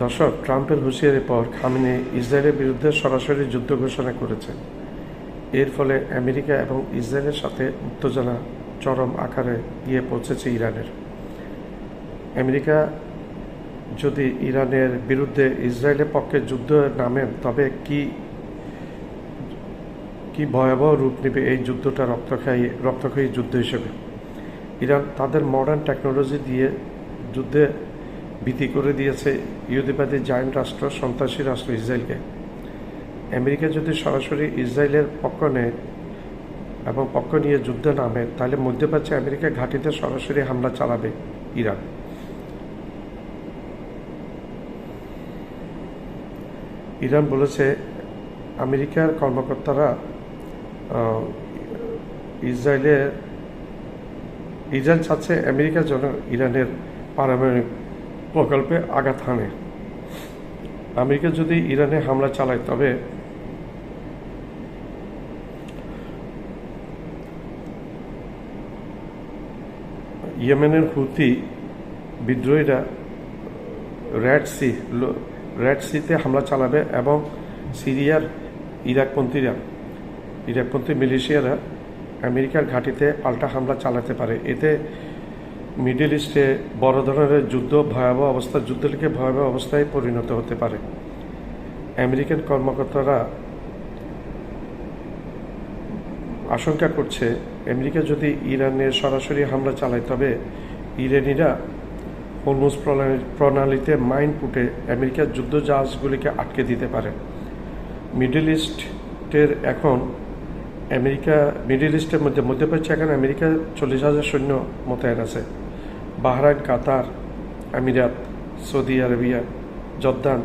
দর্শক, ট্রাম্পের হুঁশিয়ারির পর খামিনি ইসরায়েলের বিরুদ্ধে সরাসরি যুদ্ধ ঘোষণা করেছেন এর ফলে আমেরিকা এবং ইসরায়েলের সাথে উত্তেজনা চরম আকারে গিয়ে পৌঁছেছে ইরানের। আমেরিকা যদি ইরানের বিরুদ্ধে ইসরায়েলের পক্ষে যুদ্ধ নামেন তবে কি কি ভয়াবহ রূপ নেবে এই যুদ্ধটা রক্তক্ষয়ী রক্তক্ষয়ী যুদ্ধ হিসেবে? ইরান তাদের মডার্ন টেকনোলজি দিয়ে যুদ্ধে ভীতি করে দিয়েছে ইহুদিবাদী জায়েন্ট রাষ্ট্র, সন্ত্রাসী রাষ্ট্র ইসরায়েলকে। আমেরিকা যদি সরাসরি ইসরায়েলের পক্ষ নেয় এবং পক্ষ নিয়ে যুদ্ধে নামে, তাহলে মধ্যপ্রাচ্যে আমেরিকা ঘাঁটিতে সরাসরি হামলা চালাবে ইরান। ইরান বলেছে, আমেরিকার কর্মকর্তারা ইসরায়েলের, ইসরায়েল চাচ্ছে আমেরিকা যেন ইরানের পারমাণবিক প্রকল্পে আঘাত হানে। আমেরিকা যদি ইরানে হামলা চালায়, তবে ইয়েমেনের হুতি বিদ্রোহীরা রেড সি রেড সিতে হামলা চালাবে এবং সিরিয়ার ইরাকপন্থীরা, ইরাকপন্থী মিলিশিয়ারা আমেরিকার ঘাঁটিতে পাল্টা হামলা চালাতে পারে। এতে মিডল ইস্টে বড় ধরনের যুদ্ধ, ভয়াবহ অবস্থা যুদ্ধ লিখে ভয়াবহ অবস্থায় পরিণত হতে পারে। আমেরিকান কর্মকর্তারা আশঙ্কা করছে, আমেরিকা যদি ইরানে সরাসরি হামলা চালায়, তবে ইরানিরা হরমুজ প্রণালী- প্রণালীতে মাইন পুটে আমেরিকার যুদ্ধ জাহাজগুলিকে আটকে দিতে পারে। মিডল ইস্টের এখন আমেরিকা, মিডল ইস্টের মধ্যে মধ্যপ্রাচ্যে এখন আমেরিকা চল্লিশ হাজার সৈন্য মোতায়েন আছে। বাহরাইন, কাতার, আমিরাত, সৌদি আরবিয়া, জর্দান,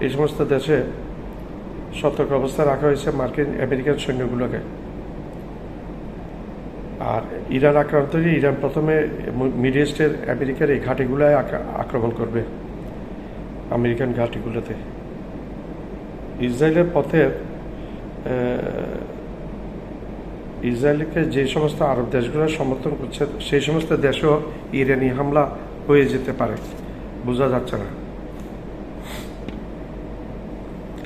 এই সমস্ত দেশে সতর্ক অবস্থা রাখা হয়েছে মার্কিন আমেরিকান সৈন্যগুলোকে। আর ইরান আক্রান্ত হলে ইরান প্রথমে মিডল ইস্টের আমেরিকার এই ঘাটিগুলোয় আক্রা- আক্রমণ করবে আমেরিকান ঘাটিগুলোতে। ইসরায়েলের পথের ইসরায়েলকে যে সমস্ত আরব দেশগুলো সমর্থন করছে, সেই সমস্ত দেশেও ইরানি হামলা হয়ে যেতে পারে। বোঝা যাচ্ছে না।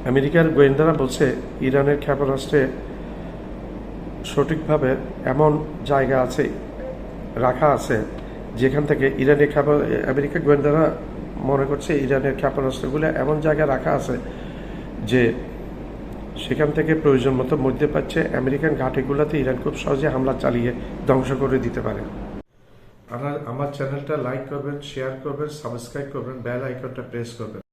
আমেরিকার গোয়েন্দারা বলছে, ইরানের ক্ষেপণাস্ত্রে সঠিকভাবে এমন জায়গা আছে, রাখা আছে, যেখান থেকে ইরানের ক্ষেপ, আমেরিকার গোয়েন্দারা মনে করছে ইরানের ক্ষেপণাস্ত্রগুলো এমন জায়গায় রাখা আছে যে সেখান থেকে প্রয়োজন মতো মধ্যে পাচ্ছে আমেরিকান ঘাটিগুলোতে ইরান খুব সহজে হামলা চালিয়ে ধ্বংস করে দিতে পারে। আমার চ্যানেলটা লাইক করবেন শেয়ার করবেন সাবস্ক্রাইব করবেন বেল আইকনটা প্রেস করবেন।